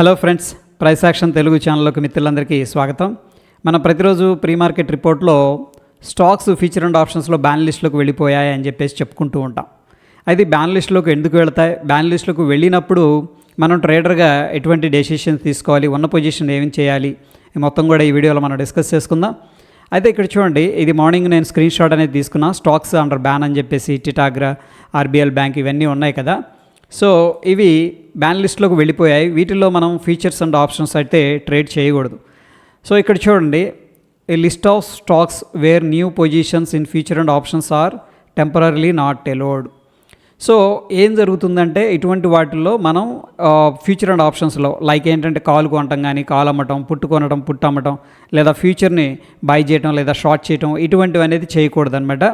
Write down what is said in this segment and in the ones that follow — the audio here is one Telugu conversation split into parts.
Hello friends price action Telugu ఛానల్లోకి మిత్రులందరికీ స్వాగతం. మనం ప్రతిరోజు ప్రీ మార్కెట్ రిపోర్ట్లో స్టాక్స్ ఫీచర్ అండ్ ఆప్షన్స్లో బ్యాన్ లిస్ట్లోకి వెళ్ళిపోయాయి అని చెప్పేసి చెప్పుకుంటూ ఉంటాం. అయితే బ్యాన్ లిస్టులోకి ఎందుకు వెళ్తాయి? బ్యాన్ లిస్ట్లోకి వెళ్ళినప్పుడు మనం ట్రేడర్గా ఎటువంటి డెసిషన్స్ తీసుకోవాలి? ఉన్న పొజిషన్ ఏమి చేయాలి? మొత్తం కూడా ఈ వీడియోలో మనం డిస్కస్ చేసుకుందాం. అయితే ఇక్కడ చూడండి ఇది మార్నింగ్ నేను స్క్రీన్ షాట్ అనేది తీసుకున్నా స్టాక్స్ అండర్ బ్యాన్ అని చెప్పేసి టిటాగ్రా ఆర్బీఎల్ బ్యాంక్ ఇవన్నీ ఉన్నాయి కదా. సో ఇవి బ్యాన్ లిస్ట్లోకి వెళ్ళిపోయాయి. వీటిల్లో మనం ఫీచర్స్ అండ్ ఆప్షన్స్ అయితే ట్రేడ్ చేయకూడదు. సో ఇక్కడ చూడండి a list of stocks where new positions in future and options are temporary not allowed so ఏం జరుగుతుందంటే ఇటువంటి వాటిల్లో మనం ఫ్యూచర్ అండ్ ఆప్షన్స్లో లైక్ ఏంటంటే కాల్ కొనటం కానీ కాల్ అమ్మటం పుట్టు కొనడం పుట్టు అమ్మటం లేదా ఫ్యూచర్ని బై చేయటం లేదా షార్ట్ చేయటం ఇటువంటివి అనేది చేయకూడదు అనమాట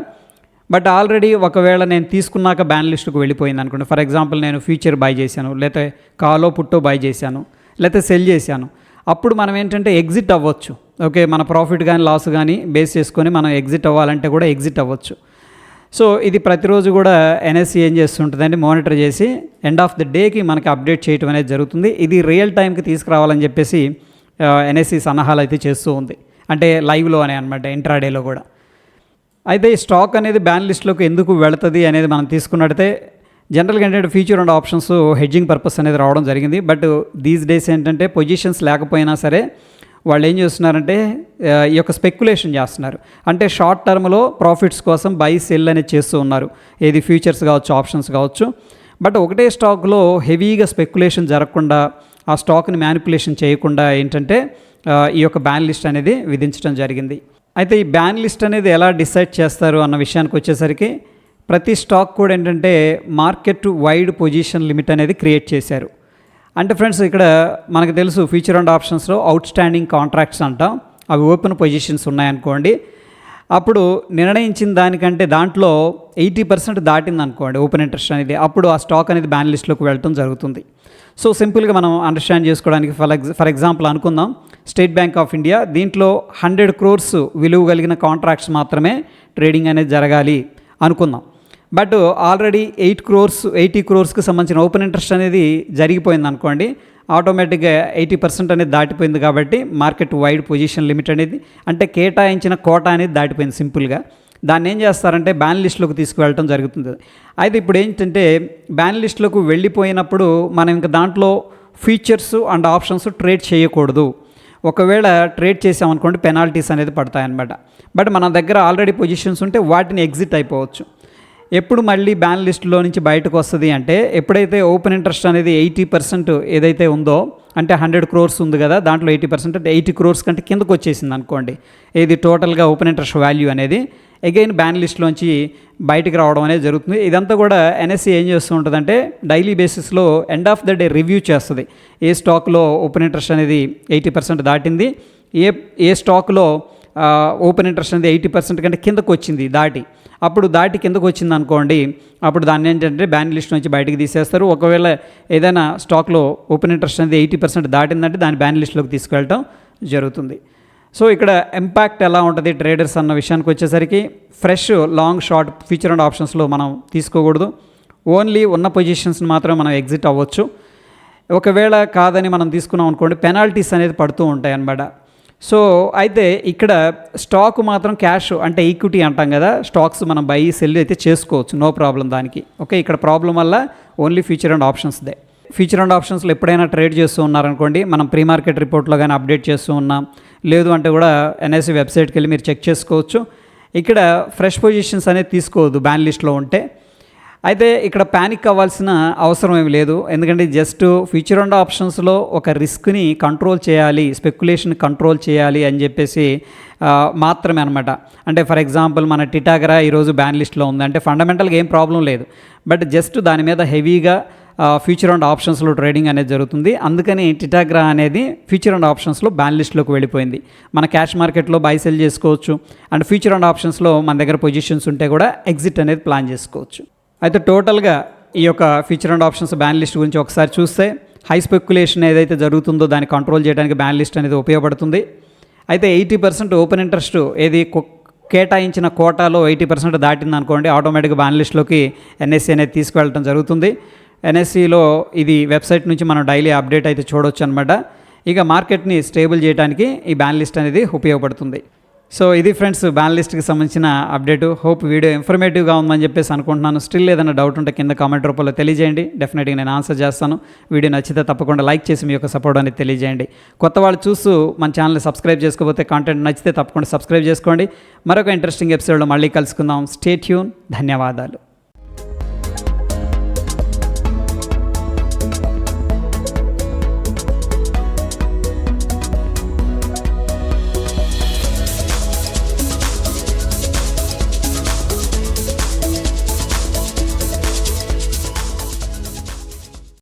బట్ ఆల్రెడీ ఒకవేళ నేను తీసుకున్నాక బ్యాన్ లిస్ట్కి వెళ్ళిపోయింది అనుకోండి. ఫర్ ఎగ్జాంపుల్ నేను ఫ్యూచర్ బై చేశాను లేకపోతే కాలో పుట్టో బై చేశాను లేకపోతే సెల్ చేశాను. అప్పుడు మనం ఏంటంటే ఎగ్జిట్ అవ్వచ్చు. ఓకే మన ప్రాఫిట్ కానీ లాస్ కానీ బేస్ చేసుకొని మనం ఎగ్జిట్ అవ్వాలంటే కూడా ఎగ్జిట్ అవ్వచ్చు. సో ఇది ప్రతిరోజు కూడా ఎన్ఎస్సి ఏం చేస్తుంటుందండి మానిటర్ చేసి ఎండ్ ఆఫ్ ద డేకి మనకి అప్డేట్ చేయడం అనేది జరుగుతుంది. ఇది రియల్ టైంకి తీసుకురావాలని చెప్పేసి ఎన్ఎస్సి సలహాలు అయితే చేస్తూ ఉంది. అంటే లైవ్లో అనే అనమాట ఇంట్రాడేలో కూడా. అయితే ఈ స్టాక్ అనేది బ్యాన్ లిస్ట్లోకి ఎందుకు వెళుతుంది అనేది మనం తీసుకున్నట్టయితే జనరల్గా ఏంటంటే future and options hedging purpose అనేది రావడం జరిగింది. బట్ దీస్ డేస్ ఏంటంటే పొజిషన్స్ లేకపోయినా సరే వాళ్ళు ఏం చేస్తున్నారంటే ఈ యొక్క స్పెక్యులేషన్ చేస్తున్నారు. అంటే షార్ట్ టర్మ్లో ప్రాఫిట్స్ కోసం బై సెల్ అనేది చేస్తూ ఉన్నారు. ఏది ఫ్యూచర్స్ కావచ్చు ఆప్షన్స్ కావచ్చు. బట్ ఒకటే స్టాక్లో హెవీగా స్పెక్యులేషన్ జరగకుండా ఆ స్టాక్ని మ్యానిపులేషన్ చేయకుండా ఏంటంటే ఈ యొక్క బ్యాన్ లిస్ట్ అనేది విధించడం జరిగింది. అయితే ఈ బ్యాన్ లిస్ట్ అనేది ఎలా డిసైడ్ చేస్తారు అన్న విషయానికి వచ్చేసరికి ప్రతి స్టాక్ కూడా ఏంటంటే మార్కెట్ వైడ్ పొజిషన్ లిమిట్ అనేది క్రియేట్ చేశారు. అంటే ఫ్రెండ్స్ ఇక్కడ మనకు తెలుసు ఫ్యూచర్ అండ్ ఆప్షన్స్లో అవుట్ స్టాండింగ్ కాంట్రాక్ట్స్ అంటాం. అవి ఓపెన్ పొజిషన్స్ ఉన్నాయనుకోండి. అప్పుడు నిర్ణయించిన దానికంటే దాంట్లో ఎయిటీ పర్సెంట్ దాటింది అనుకోండి ఓపెన్ ఇంట్రెస్ట్ అనేది. అప్పుడు ఆ స్టాక్ అనేది బ్యాన్ లిస్ట్లోకి వెళ్ళటం జరుగుతుంది. సో సింపుల్గా మనం అండర్స్టాండ్ చేసుకోవడానికి ఫర్ ఎగ్జా ఫర్ ఎగ్జాంపుల్ అనుకుందాం. స్టేట్ బ్యాంక్ ఆఫ్ ఇండియా దీంట్లో హండ్రెడ్ క్రోర్స్ విలువ కలిగిన కాంట్రాక్ట్స్ మాత్రమే ట్రేడింగ్ అనేది జరగాలి అనుకుందాం. But already eight crores eighty క్రోర్స్కి సంబంధించిన ఓపెన్ ఇంట్రెస్ట్ అనేది జరిగిపోయింది అనుకోండి. ఆటోమేటిక్గా ఎయిటీ పర్సెంట్ అనేది దాటిపోయింది కాబట్టి మార్కెట్ వైడ్ పొజిషన్ లిమిట్ అనేది అంటే కేటాయించిన కోట అనేది దాటిపోయింది సింపుల్గా. దాన్ని ఏం చేస్తారంటే బ్యాన్ లిస్ట్లోకి తీసుకువెళ్ళటం జరుగుతుంది. అయితే ఇప్పుడు ఏంటంటే బ్యాన్ లిస్ట్లోకి వెళ్ళిపోయినప్పుడు మనం ఇంకా దాంట్లో ఫీచర్స్ అండ్ ఆప్షన్స్ ట్రేడ్ చేయకూడదు. ఒకవేళ ట్రేడ్ చేసామనుకోండి పెనాల్టీస్ అనేది పడతాయన్నమాట. బట్ మన దగ్గర ఆల్రెడీ పొజిషన్స్ ఉంటే వాటిని ఎగ్జిట్ అయిపోవచ్చు. ఎప్పుడు మళ్ళీ బ్యాన్ లిస్టులో నుంచి బయటకు వస్తుంది అంటే ఎప్పుడైతే ఓపెన్ ఇంట్రెస్ట్ అనేది ఎయిటీ పర్సెంట్ ఏదైతే ఉందో అంటే హండ్రెడ్ క్రోర్స్ ఉంది కదా దాంట్లో ఎయిటీ పర్సెంట్ అంటే ఎయిటీ క్రోర్స్ కంటే కిందకు వచ్చేసింది అనుకోండి. ఇది టోటల్గా ఓపెన్ ఇంట్రెస్ట్ వాల్యూ అనేది అగైన్ బ్యాన్ లిస్ట్లోంచి బయటికి రావడం అనేది జరుగుతుంది. ఇదంతా కూడా ఎన్ఎస్సీ ఏం చేస్తూ ఉంటుందంటే డైలీ బేసిస్లో end of the day review చేస్తుంది. ఏ స్టాక్లో ఓపెన్ ఇంట్రెస్ట్ అనేది ఎయిటీ పర్సెంట్ దాటింది ఏ ఏ స్టాక్లో ఓపెన్ ఇంట్రెస్ట్ అనేది ఎయిటీ పర్సెంట్ కంటే కిందకు వచ్చింది దాటి. అప్పుడు దాటి కిందకు వచ్చింది అనుకోండి అప్పుడు దాన్ని ఏంటంటే బ్యాన్ లిస్ట్ నుంచి బయటకు తీసేస్తారు. ఒకవేళ ఏదైనా స్టాక్లో ఓపెన్ ఇంట్రెస్ట్ అనేది ఎయిటీ పర్సెంట్ దాటిందంటే దాన్ని బ్యాన్ లిస్ట్లోకి తీసుకెళ్ళటం జరుగుతుంది. సో ఇక్కడ ఇంపాక్ట్ ఎలా ఉంటుంది ట్రేడర్స్ అన్న విషయానికి వచ్చేసరికి fresh long short future and ఆప్షన్స్లో మనం తీసుకోకూడదు. ఓన్లీ ఉన్న పొజిషన్స్ని మాత్రమే మనం ఎగ్జిట్ అవ్వచ్చు. ఒకవేళ కాదని మనం తీసుకున్నాం అనుకోండి పెనాల్టీస్ అనేది పడుతూ ఉంటాయి అన్నమాట సో అయితే ఇక్కడ స్టాక్ మాత్రం క్యాష్ అంటే ఈక్విటీ అంటాం కదా స్టాక్స్ మనం బై సెల్ అయితే చేసుకోవచ్చు నో ప్రాబ్లం దానికి. ఓకే ఇక్కడ ప్రాబ్లం వల్ల ఓన్లీ ఫ్యూచర్ అండ్ ఆప్షన్స్దే ఫ్యూచర్ అండ్ ఆప్షన్స్లో ఎప్పుడైనా ట్రేడ్ చేస్తూ ఉన్నారనుకోండి మనం ప్రీ మార్కెట్ రిపోర్ట్లో కానీ అప్డేట్ చేస్తూ ఉన్నాం లేదు అంటే కూడా ఎన్ఎస్సి వెబ్సైట్కి వెళ్ళి మీరు చెక్ చేసుకోవచ్చు. ఇక్కడ ఫ్రెష్ పొజిషన్స్ అనేది తీసుకోవద్దు బ్యాన్ లిస్ట్లో ఉంటే. అయితే ఇక్కడ ప్యానిక్ అవ్వాల్సిన అవసరం ఏమి లేదు. ఎందుకంటే జస్ట్ ఫ్యూచర్ అండ్ ఆప్షన్స్లో ఒక రిస్క్ని కంట్రోల్ చేయాలి స్పెక్యులేషన్ కంట్రోల్ చేయాలి అని చెప్పేసి మాత్రమే అనమాట అంటే ఫర్ ఎగ్జాంపుల్ మన టిటాగరా ఈరోజు బ్యాన్ లిస్ట్లో ఉంది. అంటే ఫండమెంటల్గా ఏం ప్రాబ్లం లేదు. బట్ జస్ట్ దాని మీద హెవీగా ఫ్యూచర్ అండ్ ఆప్షన్స్లో ట్రేడింగ్ అనేది జరుగుతుంది. అందుకని టిటాగ్రా అనేది ఫ్యూచర్ అండ్ ఆప్షన్స్లో బ్యాన్ లిస్ట్లోకి వెళ్ళిపోయింది. మన క్యాష్ మార్కెట్లో బై సెల్ చేసుకోవచ్చు. అండ్ ఫ్యూచర్ అండ్ ఆప్షన్స్లో మన దగ్గర పొజిషన్స్ ఉంటే కూడా ఎగ్జిట్ అనేది ప్లాన్ చేసుకోవచ్చు. అయితే టోటల్గా ఈ యొక్క future and options ban list గురించి ఒకసారి చూస్తే హై స్పెక్యులేషన్ ఏదైతే జరుగుతుందో దాన్ని కంట్రోల్ చేయడానికి బ్యాన్ లిస్ట్ అనేది ఉపయోగపడుతుంది. అయితే ఎయిటీ పర్సెంట్ ఓపెన్ ఇంట్రెస్ట్ ఏది కేటాయించిన కోటాలో ఎయిటీ పర్సెంట్ దాటింది అనుకోండి ఆటోమేటిక్గా బ్యాన్ లిస్ట్లోకి ఎన్ఎస్సీ అనేది తీసుకువెళ్ళడం జరుగుతుంది. ఎన్ఎస్సీలో ఇది వెబ్సైట్ నుంచి మనం డైలీ అప్డేట్ అయితే చూడొచ్చు అనమాట ఇక మార్కెట్ని స్టేబుల్ చేయడానికి ఈ బ్యాన్ లిస్ట్ అనేది ఉపయోగపడుతుంది. సో ఇది ఫ్రెండ్స్ బ్యాన్ లిస్ట్కి సంబంధించిన అప్డేట్ హోప్ వీడియో ఇన్ఫర్మేటివ్గా ఉందని చెప్పేసి అనుకుంటున్నాను. స్టిల్ ఏదైనా డౌట్ ఉంటే కింద కామెంట్ రూపంలో తెలియజేయండి. డెఫినెట్గా నేను ఆన్సర్ చేస్తాను. వీడియో నచ్చితే తప్పకుండా లైక్ చేసి మీ యొక్క సపోర్ట్ అనేది తెలియజేయండి. కొత్త వాళ్ళు చూస్తూ మన ఛానల్ని సబ్స్క్రైబ్ చేసుకోకపోతే కాంటెంట్ నచ్చితే తప్పకుండా సబ్స్క్రైబ్ చేసుకోండి. మరొక ఇంట్రెస్టింగ్ ఎపిసోడ్లో మళ్ళీ కలుసుకుందాం. స్టే ట్యూన్ ధన్యవాదాలు.